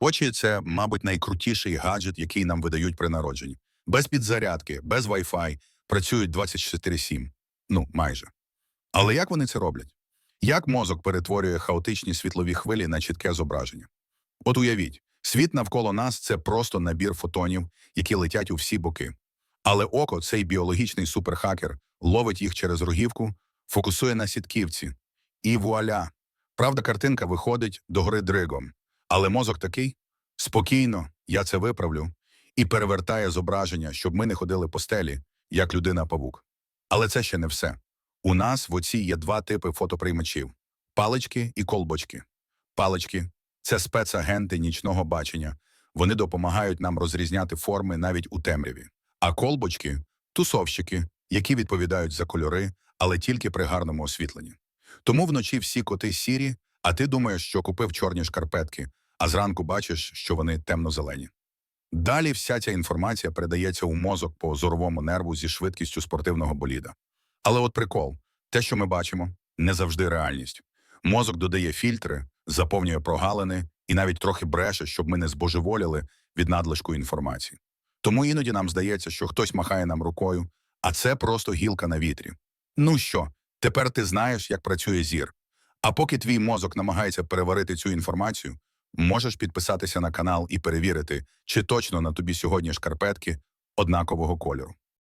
Очі це, мабуть, найкрутіший гаджет, який нам видають при народженні. Без підзарядки, без Wi-Fi, працюють 24-7. Ну, майже. Але як вони це роблять? Як мозок перетворює хаотичні світлові хвилі на чітке зображення? От уявіть, світ навколо нас це просто набір фотонів, які летять у всі боки. Але око, цей біологічний суперхакер, ловить їх через рогівку, фокусує на сітківці. І вуаля! Правда, картинка виходить до гори дригом. Але мозок такий спокійно, я це виправлю, і перевертає зображення, щоб ми не ходили по стелі, як людина-павук. Але це ще не все. У нас в оці є два типи фотоприймачів: палички і колбочки. Палички це спецагенти нічного бачення. Вони допомагають нам розрізняти форми навіть у темряві. А колбочки тусовщики, які відповідають за кольори, але тільки при гарному освітленні. Тому вночі всі коти сірі, а ти думаєш, що купив чорні шкарпетки, а зранку бачиш, що вони темно-зелені. Далі вся ця інформація передається у мозок по зоровому нерву зі швидкістю спортивного боліда. Але от прикол, те, що ми бачимо, не завжди реальність. Мозок додає фільтри, заповнює прогалини і навіть трохи бреше, щоб ми не збожеволіли від надлишку інформації. Тому іноді нам здається, що хтось махає нам рукою, а це просто гілка на вітрі. Ну що, тепер ти знаєш, як працює зір. А поки твій мозок намагається переварити цю інформацію, можеш підписатися на канал і перевірити, чи точно на тобі сьогодні шкарпетки однакового кольору.